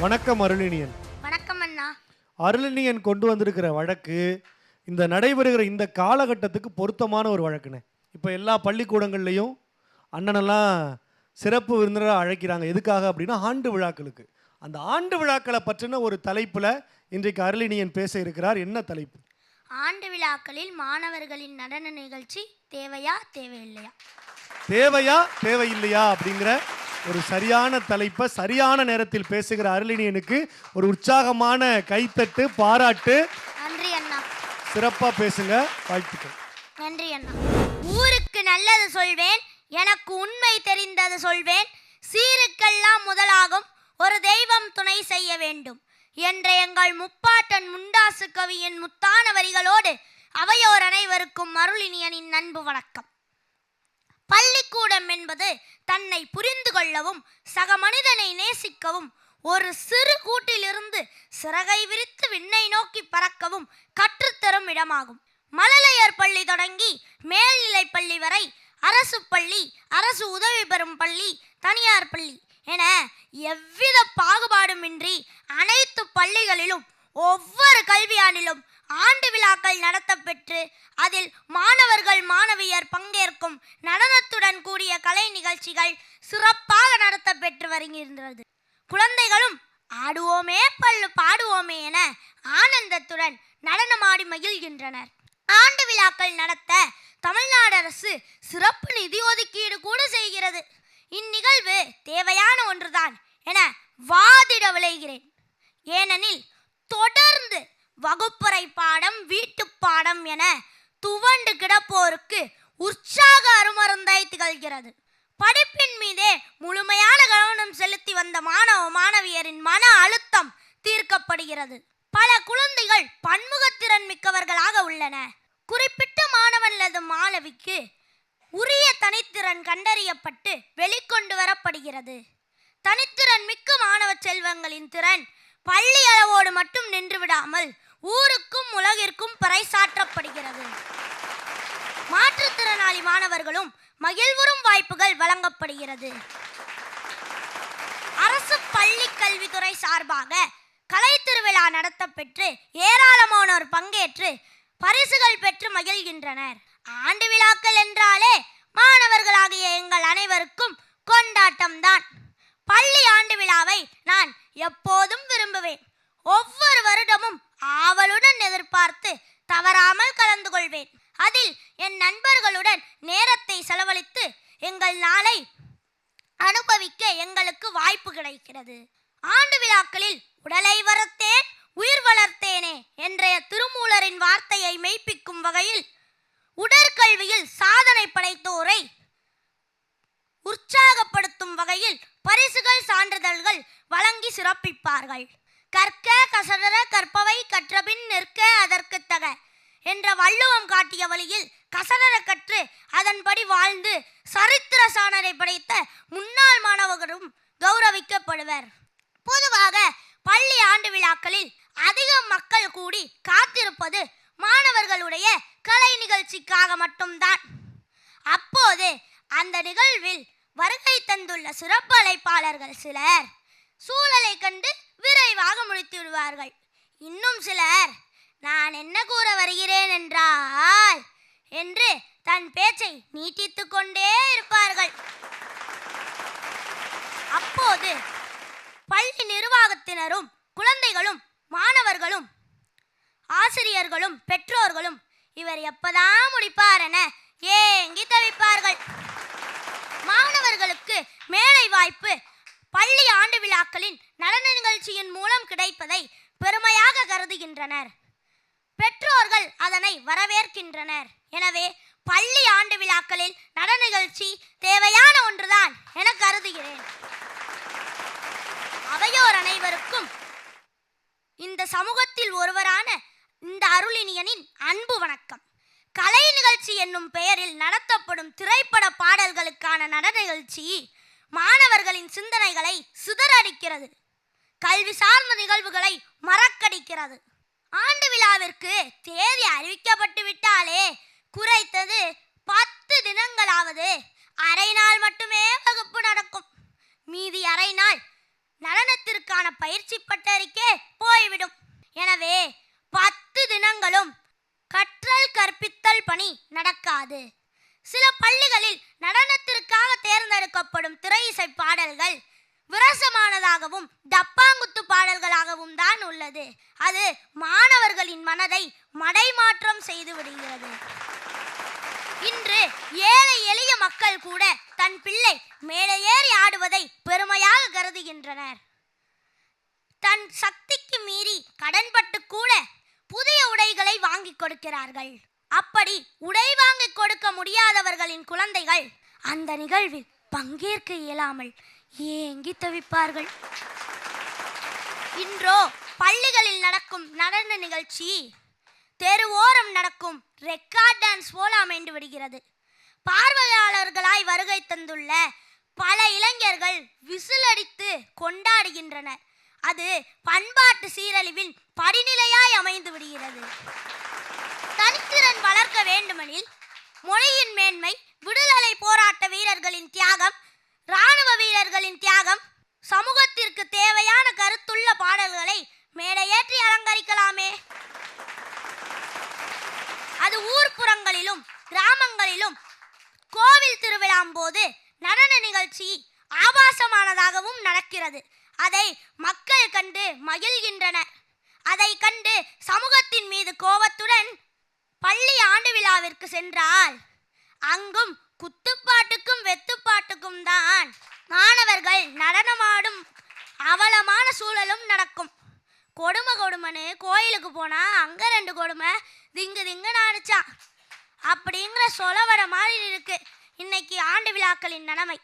வணக்கம் அருளினியன். வணக்கம் அண்ணா. அருளினியன் கொண்டு வந்திருக்கிற வழக்கு இந்த நடைபெறுகிற இந்த காலகட்டத்துக்கு பொருத்தமான ஒரு வழக்குண்ணே இப்போ எல்லா பள்ளிக்கூடங்கள்லையும் அண்ணனெல்லாம் சிறப்பு விருந்தினராக அழைக்கிறாங்க. எதுக்காக அப்படின்னா ஆண்டு விழாக்களுக்கு. அந்த ஆண்டு விழாக்களை பற்றின ஒரு தலைப்பில் இன்றைக்கு அருளினியன் பேச இருக்கிறார். என்ன தலைப்பு? ஆண்டு விழாக்களில் மாணவர்களின் நடன நிகழ்ச்சி தேவையா தேவையில்லையா? தேவையா தேவையில்லையா அப்படிங்கிற ஒரு சரியான தலைப்பை சரியான நேரத்தில் பேசுகிற அருளினியனுக்கு ஒரு உற்சாகமான கைத்தட்டு பாராட்டு. நன்றி அண்ணா. சிறப்பாக பேசுங்க வாழ்த்துக்கள். நன்றி அண்ணா. ஊருக்கு நல்லது சொல்வேன் எனக்கு உண்மை தெரிந்தது சொல்வேன். சீருக்கெல்லாம் முதலாகும் ஒரு தெய்வம் துணை செய்ய வேண்டும். என்ற எங்கள் முப்பாட்டன் முண்டாசு கவியின் முத்தான வரிகளோடு அவையோர் அனைவருக்கும் அருளினியனின் அன்பு வணக்கம். பள்ளிக்கூடம் என்பது தன்னை புரிந்து கொள்ளவும் சக மனிதனை நேசிக்கவும் ஒரு சிறு கூட்டிலிருந்து சிறகை விரித்து விண்ணை நோக்கி பறக்கவும் கற்றுத்தரும் இடமாகும். மழலையர் பள்ளி தொடங்கி மேல்நிலை பள்ளி வரை அரசு பள்ளி அரசு உதவி பெறும் பள்ளி தனியார் பள்ளி என எவ்வித பாகுபாடுமின்றி அனைத்து பள்ளிகளிலும் ஒவ்வொரு கல்வியாண்டிலும் ஆண்டு விழாக்கள் நடத்தப்பெற்று அதில் மாணவர்கள் மாணவியர் பங்கேற்கும் நடனத்துடன் கூடிய கலை நிகழ்ச்சிகள் சிறப்பாக நடத்தப்பெற்று வருகின்றது. குழந்தைகளும் ஆடுவோமே பல்லு பாடுவோமே என ஆனந்தத்துடன் நடனமாடி மகிழ்கின்றனர். ஆண்டு விழாக்கள் நடத்த தமிழ்நாடு அரசு சிறப்பு நிதி ஒதுக்கீடு கூட செய்கிறது. இந்நிகழ்வு தேவையான ஒன்றுதான் என வாதிட விளைகிறேன் ஏனெனில் தொடர்ந்து வகுப்பறை பாடம் வீட்டு பாடம் என துவண்டு கிடப்போருக்கு உற்சாக அருமருந்தாய் திகழ்கிறது. படிப்பின் மீதே முழுமையான கவனம் செலுத்தி வந்த மாணவ மாணவியரின் மன அழுத்தம் தீர்க்கப்படுகிறது. பல குழந்தைகள் பன்முகத்திறன் மிக்கவர்களாக உள்ளன. குறிப்பிட்ட மாணவன் அல்லது மாணவிக்கு உரிய தனித்திறன் கண்டறியப்பட்டு வெளிக்கொண்டு வரப்படுகிறது. தனித்திறன் மிக்க மாணவ செல்வங்களின் திறன் பள்ளி அளவோடு மட்டும் நின்று விடாமல் ஊருக்கும் உலகிற்கும் பறைசாற்றப்படுகிறது. மாற்றுத்திறனாளி மாணவர்களும் மகிழ்வுறும் வாய்ப்புகள் வழங்கப்படுகிறது. அரசு பள்ளி கல்வித்துறை சார்பாக கலை திருவிழா நடத்தப்பெற்று ஏராளமானோர் பங்கேற்று பரிசுகள் பெற்று மகிழ்கின்றனர். ஆண்டு விழாக்கள் என்றாலே மாணவர்களாகிய எங்கள் அனைவருக்கும் கொண்டாட்டம்தான். பள்ளி ஆண்டு விழாவை நான் எப்போதும் விரும்புவேன். ஒவ்வொரு வருடமும் ஆவலுடன் எதிர்பார்த்து தவறாமல் கலந்து கொள்வேன் அதில் என் நண்பர்களுடன் நேரத்தை செலவழித்து எங்கள் நாளை அனுபவிக்க எங்களுக்கு வாய்ப்பு கிடைக்கிறது. ஆண்டு விழாக்களில் உடலை வளர்த்தேன் உயிர் வளர்த்தேனே என்றைய திருமூலரின் வார்த்தையை மெய்ப்பிக்கும் வகையில் உடற்கல்வியில் சாதனை படைத்தோரை உற்சாகப்படுத்தும் வகையில் பரிசுகள் சான்றிதழ்கள் வழங்கி சிறப்பிப்பார்கள். கற்க கசடர கற்பவை கற்றபின் நிற்க அதற்கு தக என்ற வள்ளுவம் காட்டிய வழியில் கசடர கற்று அதன்படி வாழ்ந்து சரித்திர சாணரை படைத்த முன்னாள் மாணவர்களும் கௌரவிக்கப்படுவர். பொதுவாக பள்ளி ஆண்டு விழாக்களில் அதிக மக்கள் கூடி காத்திருப்பது மாணவர்களுடைய கலை நிகழ்ச்சிக்காக மட்டும்தான். அப்போது அந்த நிகழ்வில் வருகை தந்துள்ள சிறப்பு அழைப்பாளர்கள் சிலர். சூழலை கண்டு விரைவாக முடித்து விடுவார்கள். இன்னும் சிலர் நான் என்ன கூற வருகிறேன் என்றால் என்று தன் பேச்சை நீட்டித்துக் கொண்டே இருப்பார்கள். அப்போது பள்ளி நிர்வாகத்தினரும் குழந்தைகளும் மாணவர்களும் ஆசிரியர்களும் பெற்றோர்களும் இவர் எப்பதான் முடிப்பார் என ஏங்கி தவிப்பார்கள். மாணவர்களுக்கு மேலை வாய்ப்பு பள்ளி ஆண்டு விழாக்களின் நடன நிகழ்ச்சியின் மூலம் கிடைப்பதை பெருமையாக கருதுகின்றனர். பெற்றோர்கள் அதனை வரவேற்கின்றனர். எனவே பள்ளி ஆண்டு விழாக்களில் நடன நிகழ்ச்சி தேவையான ஒன்றுதான் என கருதுகிறேன். அவையோர் அனைவருக்கும் இந்த சமூகத்தில் ஒருவரான இந்த அருளினியனின் அன்பு வணக்கம். கலை நிகழ்ச்சி என்னும் பெயரில் நடத்தப்படும் திரைப்பட பாடல்களுக்கான நடன நிகழ்ச்சி மாணவர்களின் சிந்தனைகளை சிதறடிக்கிறது. கல்வி சார்ந்த நிகழ்வுகளை மறக்கடிக்கிறது. ஆண்டு விழாவிற்கு தேதி அறிவிக்கப்பட்டு விட்டாலே குறைத்தது பத்து தினங்களாவது அரை நாள் மட்டுமே வகுப்பு நடக்கும். மீதி அரை நாள் நடனத்திற்கான பயிற்சி பட்டறிக்கே போய்விடும். எனவே பத்து தினங்களும் கற்றல் கற்பித்தல் பணி நடக்காது. சில பள்ளிகளில் நடனத்திற்காக தேர்ந்தெடுக்கப்படும் திரை இசை பாடல்கள் விரசமானதாகவும் டப்பாங்குத்து பாடல்களாகவும் தான் உள்ளது. அது மாணவர்களின் மனதை மடைமாற்றம் செய்து விடுகிறது. இன்று ஏழை எளிய மக்கள் கூட தன் பிள்ளை மேடையேறி ஆடுவதை பெருமையாக கருதுகின்றனர். தன் சக்திக்கு மீறி கடன்பட்டு கூட புதிய உடைகளை வாங்கி கொடுக்கிறார்கள். அப்படி உடை வாங்கி கொடுக்க முடியாதவர்களின் குழந்தைகள் அந்த நிகழ்வில் பங்கேற்க இயலாமல் ஏங்கி தவிப்பார்கள். இன்றோ பள்ளிகளில் நடக்கும் நடன நிகழ்ச்சி தெருவோரம் நடக்கும் ரெக்கார்ட் டான்ஸ் போல அமைந்து விடுகிறது. பார்வையாளர்களாய் வருகை தந்துள்ள பல இளைஞர்கள் விசிலடித்து கொண்டாடுகின்றனர். அது பண்பாட்டு சீரழிவின் படிநிலையாய் அமைந்து விடுகிறது. தனித்திறன் வளர்க்க வேண்டுமெனில் மொழியின் மேன்மை விடுதலை போராட்ட வீரர்களின் தியாகம் இராணுவ வீரர்களின் தியாகம் சமூகத்திற்கு தேவையான கருத்துள்ள பாடல்களை மேடையேற்றி அலங்கரிக்கலாமே. அது ஊர்ப்புறங்களிலும் கிராமங்களிலும் கோவில் திருவிழாம் போது நடன நிகழ்ச்சி ஆபாசமானதாகவும் நடக்கிறது. அதை மக்கள் கண்டு மகிழ்கின்றனர். அதை கண்டு சமூகத்தின் மீது கோபத்துடன் பள்ளி ஆண்டு விழாவிற்கு சென்றால் அங்கும் குத்துப்பாட்டுக்கும் வெத்துப்பாட்டுக்கும் தான் மாணவர்கள் நடனமாடும் அவலமான சூழலும் நடக்கும். கொடுமை கொடுமைன்னு கோயிலுக்கு போனால் அங்கே ரெண்டு கொடுமை திங்கு திங்குன்னு அடிச்சான் அப்படிங்கிற சொல்ல வர மாதிரி இருக்கு இன்னைக்கு ஆண்டு விழாக்களின் நிலைமை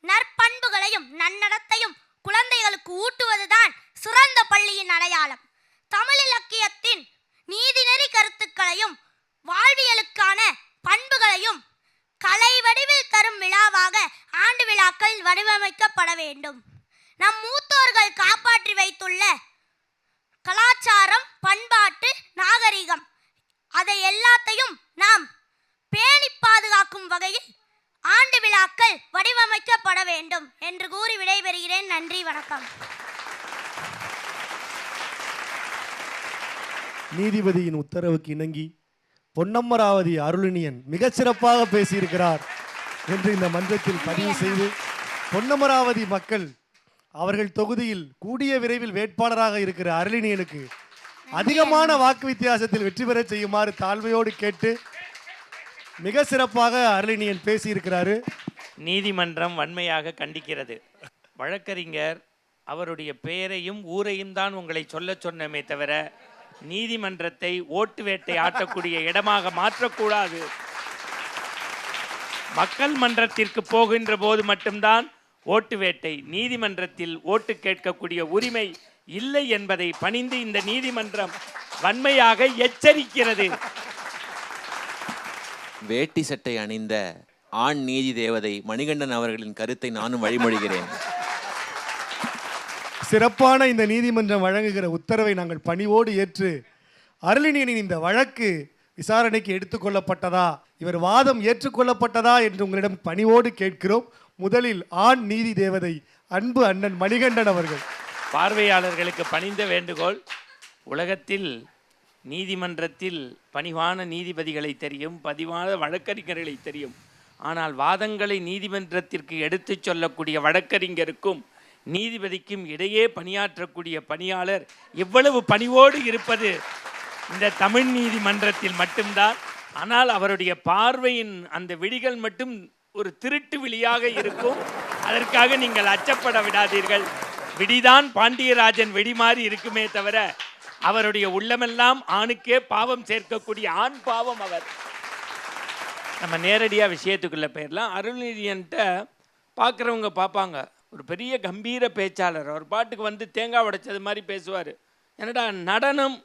நற்பண்புகளையும் நன்னடத்தையும் குழந்தைகளுக்கு ஊட்டுவதுதான் சிறந்த பள்ளியின் அடையாளம். தமிழ் இலக்கியத்தின் நீதிநெறி கருத்துக்களையும் வாழ்வியலுக்கான பண்புகளையும் கலை வடிவில் தரும் விழாவாக ஆண்டு விழாக்கள் வடிவமைக்கப்பட வேண்டும். நம் மூத்தோர்கள் காப்பாற்றி வைத்துள்ள கலாச்சாரம் பண்பாட்டு நாகரிகம் அதை எல்லாத்தையும் நாம் பேணி பாதுகாக்கும் வகையில் ஆண்டு விழாக்கள் வடிவமைக்கப்பட வேண்டும் என்று கூறி விடைபெறுகிறேன். நன்றி வணக்கம். நீதிபதியின் உத்தரவுக்கு இணங்கி பொன்னம்மராவதி அருளினியன் மிகச்சிறப்பாக பேசியிருக்கிறார் என்று இந்த மன்றத்தில் பதிவு செய்து பொன்னமராவதி மக்கள் அவர்கள் தொகுதியில் கூடிய விரைவில் வேட்பாளராக இருக்கிற அருளினியனுக்கு அதிகமான வாக்கு வித்தியாசத்தில் வெற்றி பெறச் செய்யுமாறு தாழ்மையோடு கேட்டு மிக சிறப்பாக அருளினியன் பேசியிருக்கிறாரு. நீதிமன்றம் வன்மையாக கண்டிக்கிறது. வழக்கறிஞர் அவருடைய பெயரையும் ஊரையும் தான் உங்களை சொல்லச் சொன்னமே தவிர நீதிமன்றத்தை ஓட்டு வேட்டை ஆட்டக்கூடிய இடமாக மாற்றக்கூடாது. மக்கள் மன்றத்திற்கு போகின்ற போது மட்டும்தான் ஓட்டு வேட்டை நீதிமன்றத்தில் ஓட்டு கேட்கக்கூடிய உரிமை இல்லை என்பதை பணிந்து இந்த நீதிமன்றம் வன்மையாக எச்சரிக்கிறது. வேட்டி சட்டை அணிந்த ஆண் நீதி தேவதை மணிகண்டன் அவர்களின் கருத்தை நானும் வழிமொழிகிறேன். சிறப்பான இந்த நீதிமன்றம் வழங்குகிற உத்தரவை நாங்கள் பணிவோடு ஏற்று அருளினியனின் இந்த வழக்கு விசாரணைக்கு எடுத்துக்கொள்ளப்பட்டதா இவர் வாதம் ஏற்றுக்கொள்ளப்பட்டதா என்று உங்களிடம் பணிவோடு கேட்கிறோம். முதலில் ஆண் நீதி தேவதை அன்பு அண்ணன் மணிகண்டன் அவர்கள். பார்வையாளர்களுக்கு பணிந்த வேண்டுகோள் உலகத்தில் நீதிமன்றத்தில் பணிவான நீதிபதிகளை தெரியும் பதிவான வழக்கறிஞர்களை தெரியும். ஆனால் வாதங்களை நீதிமன்றத்திற்கு எடுத்துச் சொல்லக்கூடிய வழக்கறிஞருக்கும் நீதிபதிக்கும் இடையே பணியாற்றக்கூடிய பணியாளர் எவ்வளவு பணிவோடு இருப்பது இந்த தமிழ் நீதிமன்றத்தில் மட்டும்தான். ஆனால் அவருடைய பார்வையின் அந்த விழிகள் மட்டும் ஒரு திருட்டு விழியாக இருக்கும். அதற்காக நீங்கள் அச்சப்பட விடாதீர்கள். விடிதான் பாண்டியராஜன் வெடி மாறி இருக்குமே தவிர அவருடைய உள்ளமெல்லாம் ஆணுக்கே பாவம் சேர்க்கக்கூடிய ஆண் பாவம் அவர். நம்ம நேரடியாக விஷயத்துக்குள்ளே போயிடலாம். அருள்நிதியன்ட்ட பார்க்குறவங்க பார்ப்பாங்க. ஒரு பெரிய கம்பீர பேச்சாளர். அவர் பாட்டுக்கு வந்து தேங்காய் உடைச்சது மாதிரி பேசுவார். என்னடா நடனம்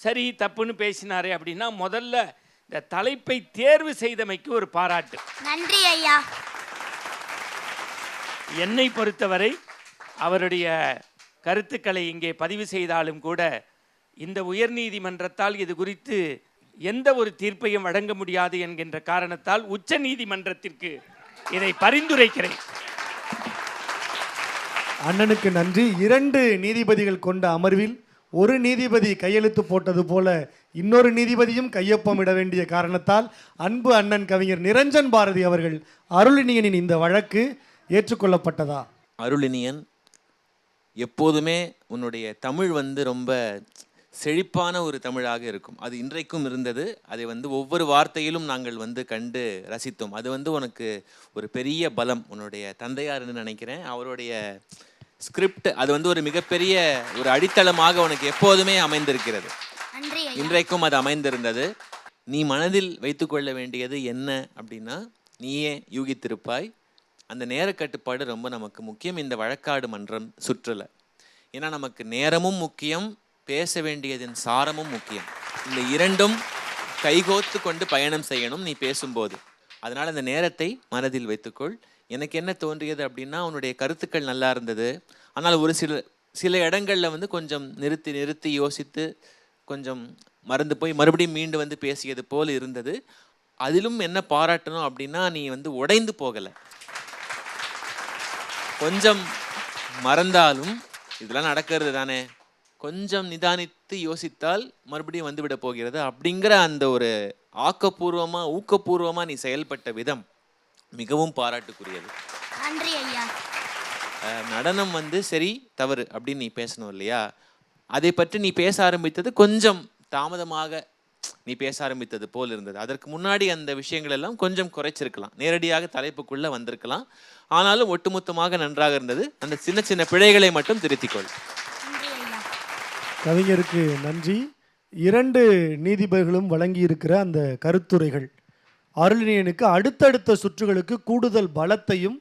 சரி தப்புன்னு பேசினாரே அப்படின்னா முதல்ல இந்த தலைப்பை தேர்வு செய்தமைக்கு ஒரு பாராட்டு. நன்றி ஐயா. என்னை பொறுத்தவரை அவருடைய கருத்துக்களை இங்கே பதிவு செய்தாலும் கூட இந்த உயர்நீதிமன்றத்தால் இது குறித்து எந்த ஒரு தீர்ப்பையும் வழங்க முடியாது என்கின்ற காரணத்தால் உச்ச நீதிமன்றத்திற்கு இதை பரிந்துரைக்கிறேன். அண்ணனுக்கு நன்றி. இரண்டு நீதிபதிகள் கொண்ட அமர்வில் ஒரு நீதிபதி கையெழுத்து போட்டது போல இன்னொரு நீதிபதியும் கையொப்பமிட வேண்டிய காரணத்தால் அன்பு அண்ணன் கவிஞர் நிரஞ்சன் பாரதி அவர்கள் அருளினியனின் இந்த வழக்கு ஏற்றுக்கொள்ளப்பட்டதா? அருளினியன் எப்போதுமே உன்னுடைய தமிழ் வந்து ரொம்ப செழிப்பான ஒரு தமிழாக இருக்கும். அது இன்றைக்கும் இருந்தது. அதை வந்து ஒவ்வொரு வார்த்தையிலும் நாங்கள் வந்து கண்டு ரசித்தோம். அது வந்து உனக்கு ஒரு பெரிய பலம் உன்னுடைய தந்தையார்னு நினைக்கிறேன். அவருடைய ஸ்கிரிப்ட் அது வந்து ஒரு மிகப்பெரிய ஒரு அடித்தளமாக உனக்கு எப்போதுமே அமைந்திருக்கிறது. இன்றைக்கும் அது அமைந்திருந்தது. நீ மனதில் வைத்துக்கொள்ள வேண்டியது என்ன அப்படின்னா நீயே யூகித்திருப்பாய். அந்த நேர கட்டுப்பாடு ரொம்ப நமக்கு முக்கியம். இந்த வழக்காடு மன்றம் சுற்றுல. ஏன்னா நமக்கு நேரமும் முக்கியம் பேச வேண்டியதின் சாரமும் முக்கியம். இந்த இரண்டும் கைகோத்து கொண்டு பயணம் செய்யணும் நீ பேசும்போது. அதனால் அந்த நேரத்தை மனதில் வைத்துக்கொள். எனக்கு என்ன தோன்றியது அப்படின்னா அவனுடைய கருத்துக்கள் நல்லா இருந்தது. ஆனால் ஒரு சில சில இடங்களில் வந்து கொஞ்சம் நிறுத்தி நிறுத்தி யோசித்து கொஞ்சம் மறந்து போய் மறுபடியும் மீண்டு வந்து பேசியது போல் இருந்தது. அதிலும் என்ன பாராட்டணும் அப்படின்னா நீ வந்து உடைந்து போகலை. கொஞ்சம் மறந்தாலும் இதெல்லாம் நடக்கிறது தானே. கொஞ்சம் நிதானித்து யோசித்தால் மறுபடியும் வந்துவிட போகிறது அப்படிங்கிற அந்த ஒரு ஆக்கப்பூர்வமாக ஊக்கப்பூர்வமாக நீ செயல்பட்ட விதம். மிகவும் பாராட்டுக்குரியது. நன்றி ஐயா. நடனம் வந்து சரி தவறு அப்படின்னு நீ பேசணும் இல்லையா? அதை பற்றி நீ பேச ஆரம்பித்தது கொஞ்சம் தாமதமாக நீ பேச ஆரம்பித்தது போல் இருந்தது. அதற்கு முன்னாடி அந்த விஷயங்கள் எல்லாம் கொஞ்சம் குறைச்சிருக்கலாம். நேரடியாக தலைப்புக்குள்ள வந்திருக்கலாம். ஆனாலும் ஒட்டுமொத்தமாக நன்றாக இருந்தது. அந்த சின்ன சின்ன பிழைகளை மட்டும் திருத்திக்கொள். கவிஞருக்கு நன்றி. இரண்டு நீதிபதிகளும் வழங்கியிருக்கிற அந்த கருத்துரைகள். அருளினியனுக்கு அடுத்தடுத்த சுற்றுகளுக்கு கூடுதல் பலத்தையும்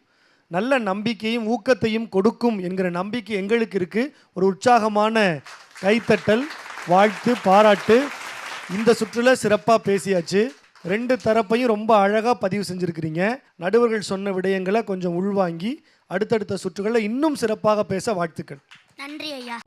நல்ல நம்பிக்கையும் ஊக்கத்தையும் கொடுக்கும் என்கிற நம்பிக்கை எங்களுக்கு இருக்குது ஒரு உற்சாகமான கைத்தட்டல் வாழ்த்து பாராட்டு. இந்த சுற்றுல சிறப்பாக பேசியாச்சு. ரெண்டு தரப்பையும் ரொம்ப அழகாக பதிவு செஞ்சுருக்கிறீங்க. நடுவர்கள் சொன்ன விடயங்களை கொஞ்சம் உள்வாங்கி அடுத்தடுத்த சுற்றுகளில் இன்னும் சிறப்பாக பேச வாழ்த்துக்கள். நன்றி ஐயா.